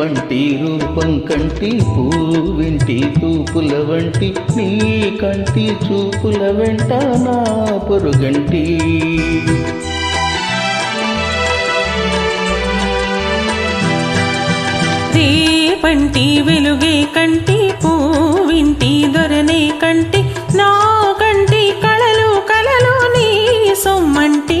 పంటి రూపం కంటి పూవింటి తూపుల వంటి నీ కంటి చూపుల వెంట నా పొరుగంటి. పంటి వెలుగే కంటి పూవింటి దొరనే కంటి నా కంటి కళలు కళలు నీ సొమ్మంటి.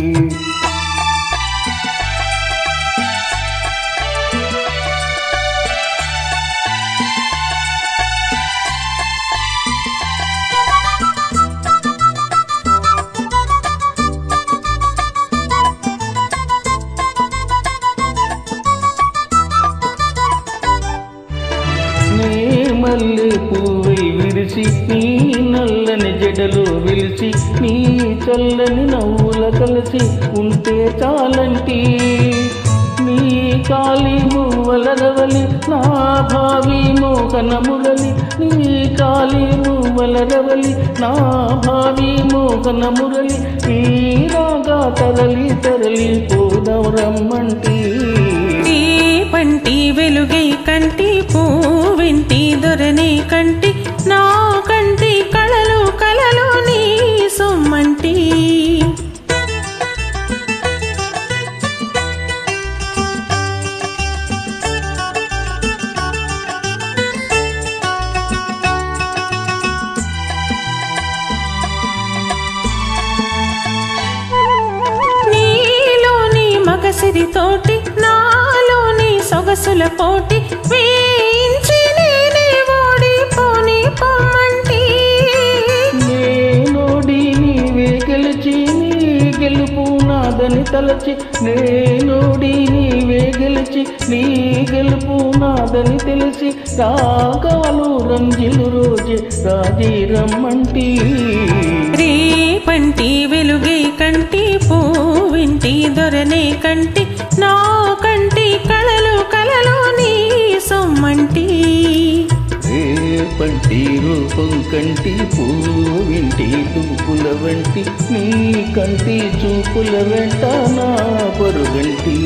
మల్లె పువ్వై విరిసి నీ నల్లని జడలో విలిచి నీ చల్లని నవ్వుల కలిసి ఉంటే చాలంటి నీ కాలి మువ్వలరవలి నా భావి మోహన మురళి నీ కాలి మువ్వలరవలి నా భావి మోహన మురళి ఈ రాగా తరలి తరలి పోదవరమ్మంటీ మగసిరి తోటి నాలోని సొగసుల పోటి వేయించి నేనే ఓడిపోని పొమ్మంటి. నేనోడి నీవే గెలిచి నీ గెలుపు నాదని తలచి. నేనోడి నీవే గెలిచి నీ గెలుపు నాదని తెలిసి. రాగాలు రంజిలు రోజే రాజీ రమ్మంటి. రే పంటి వెలుగై కంటి పూవింటి కంటి నా కంటి కళలు కలలు నీ సొమ్మంటి. పంటి రూపం కంటి పూవింటి తూపుల వంటి నీ కంటి చూపుల వెంట నా పరుగంటి.